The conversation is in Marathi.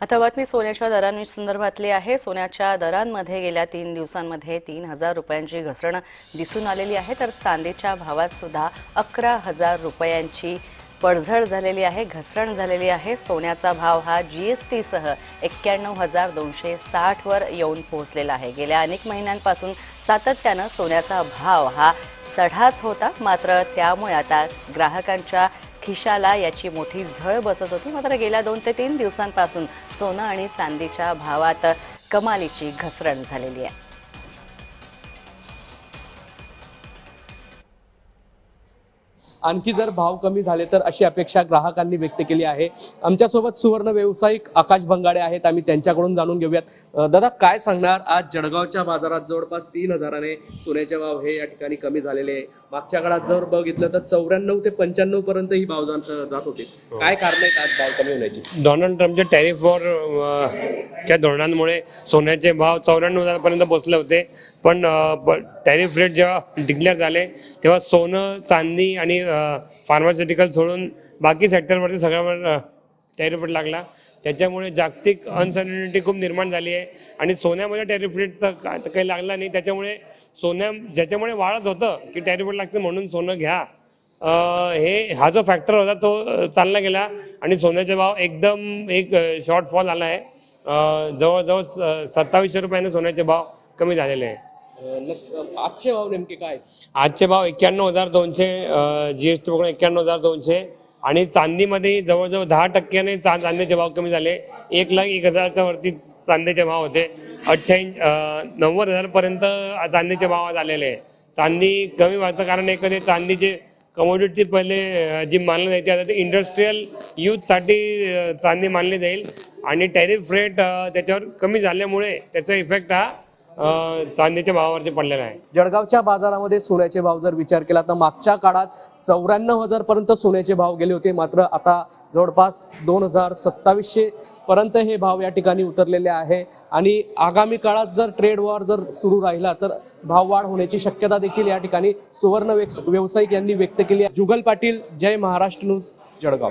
आता बातमी सोन्याच्या दरांसंदर्भातली आहे. सोन्याच्या दरांमध्ये गेल्या तीन दिवसांमध्ये तीन हजार रुपयांची घसरण दिसून आलेली आहे. तर चांदीच्या भावात सुद्धा अकरा हजार रुपयांची पडझड झालेली आहे घसरण झालेली आहे. सोन्याचा भाव हा जी एस टीसह एक्क्याण्णव हजार दोनशे साठवर येऊन पोहोचलेला आहे. गेल्या अनेक महिन्यांपासून सातत्यानं सोन्याचा भाव हा चढाच होता. मात्र त्यामुळे आता ग्राहकांच्या खिशाला याची मोठी झळ बसत होती. मात्र गेल्या दोन ते तीन दिवसांपासून सोनं आणि चांदीच्या भावात कमालीची घसरण झालेली आहे. आणखी जर भाव कमी झाले तर अशी अपेक्षा ग्राहकांनी व्यक्त केली आहे. आमच्यासोबत सुवर्ण व्यावसायिक आकाश बंगाडे आहेत. आम्ही त्यांच्याकडून जाणून घेऊयात. दादा काय सांगणार? आज जळगावच्या बाजारात जवळपास तीन हजाराने सोन्याचे भाव हे या ठिकाणी कमी झालेले आहे. मागच्या काळात जर बघितलं तर चौऱ्याण्णव ते पंच्याण्णव पर्यंत ही भाव जात होते. काय कारण आहेत आज भाव कमी होण्याची? डोनाल्ड ट्रम्पच्या टॅरिफ वॉर च्या धोरणांमुळे सोन्याचे भाव चौऱ्याण्णव हजारपर्यंत पोहोचले होते. पण टॅरिफ रेट जेव्हा डिक्लेअर झाले तेव्हा सोनं चांदी आणि फार्मास्युटिकल सोडून बाकी सेक्टरवरती सगळ्यावर टॅरिफ रेट लागला. त्याच्यामुळे जागतिक अनसर्टनिटी खूप निर्माण झाली आहे. आणि सोन्यामध्ये टॅरिफ रेट तर काय तर काही लागला नाही. त्याच्यामुळे सोन्या ज्याच्यामुळे वाढत होतं की टॅरिफ रेट लागतं म्हणून सोनं घ्या. हे हा जो फॅक्टर होता तो चालला गेला. आणि सोन्याचे भाव एकदम एक शॉर्टफॉल आला आहे. जवळजवळ स- सत्तावीसशे रुपयाने सोन्याचे भाव कमी झालेले आहे. आजचे भाव नेमके काय आजचे भाव एक्क्याण्णव हजार दोनशे जी एस टी पकडून एक्क्याण्णव हजार दोनशे आणि चांदीमध्ये जवळजवळ दहा टक्क्याने चा चांदीचे भाव कमी झाले. एक लाख एक हजारच्या वरती चांदीचे भाव होते. अठ्ठ्याऐंशी नव्वद हजारपर्यंत चांदीचे भाव आज आलेले आहे चांदी कमी व्हायचं कारण एक म्हणजे चांदीचे कमोडिटी पहिले जी मानली जाते आता ते इंडस्ट्रीयल यूजसाठी चांदी मानली जाईल. आणि टॅरिफ रेट त्याच्यावर कमी झाल्यामुळे त्याचा इफेक्ट हा चांदीच्या भावावरती पडलेला आहे. जळगावच्या बाजारामध्ये सोन्याचे भाव जर विचार केला तर मागच्या काळात चौऱ्याण्णव हजार पर्यंत सोन्याचे भाव गेले होते. मात्र आता जवळपास दोन हजार सत्तावीसशे पर्यंत हे भाव या ठिकाणी उतरलेले आहे. आणि आगामी काळात जर ट्रेड वॉर जर सुरू राहिला तर भाव वाढ होण्याची शक्यता देखील या ठिकाणी सुवर्ण व्यवसायिक यांनी व्यक्त केली जुगल पाटील जय महाराष्ट्र न्यूज जळगाव.